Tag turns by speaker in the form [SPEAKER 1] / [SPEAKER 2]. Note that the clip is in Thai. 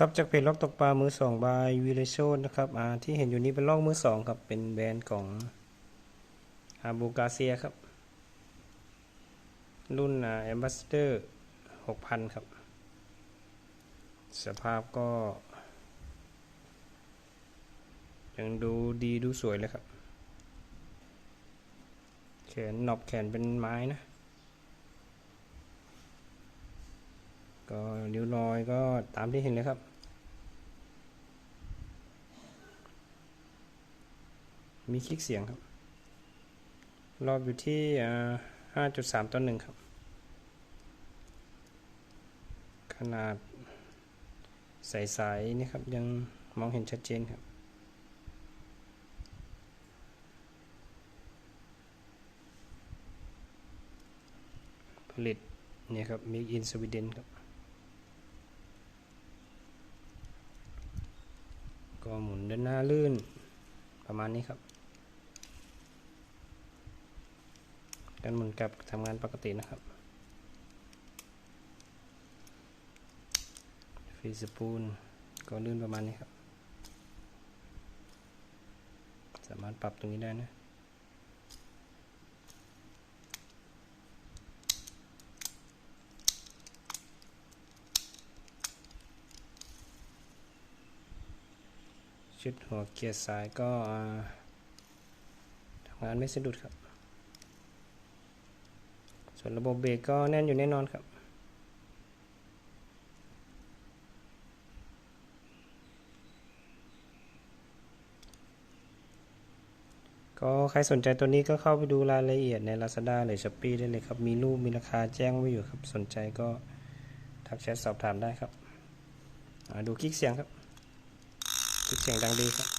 [SPEAKER 1] ครับจากเพจล็อกตกปลามือสองบายวีเลโชนะครับอ่าที่เห็นอยู่นี้เป็นลอกมือสองครับเป็นแบรนด์ของอาบูกาเซียครับ รุ่นอ่าแอมบาสเดอร์หกพันครับ สภาพก็ ยังดูดีดูสวยเลยครับ แขนหนอบแขนเป็นไม้นะ ก็นิ้วรอยก็ตามที่เห็นเลยครับ มีคลิกเสียงครับ รอบอยู่ที่ห้าจุดสามต่อหนึ่งครับ ขนาดใสๆนี่ครับ ยังมองเห็นชัดเจนครับผลิตเนี่ยครับ Make in Sweden ครับ ก็หมุนด้านหน้าลื่นประมาณนี้ครับ การหมุนกลับทำงานปกตินะครับฟีสปูลก็ลื่นประมาณนี้ครับ สามารถปรับตรงนี้ได้นะ ชุดหัวเกียร์ซ้ายก็ทำงานไม่สะดุดครับ ส่วนระบบเบรกก็แน่นอยู่แน่นอนครับก็ใครสนใจตัวนี้ก็เข้าไปดูรายละเอียดใน Lazada หรือ Shopee ได้เลยครับ มีรูปมีราคาแจ้งไว้อยู่ครับ สนใจก็ทักแชทสอบถามได้ครับ ดูคลิกเสียงครับ เสียงดังดีครับ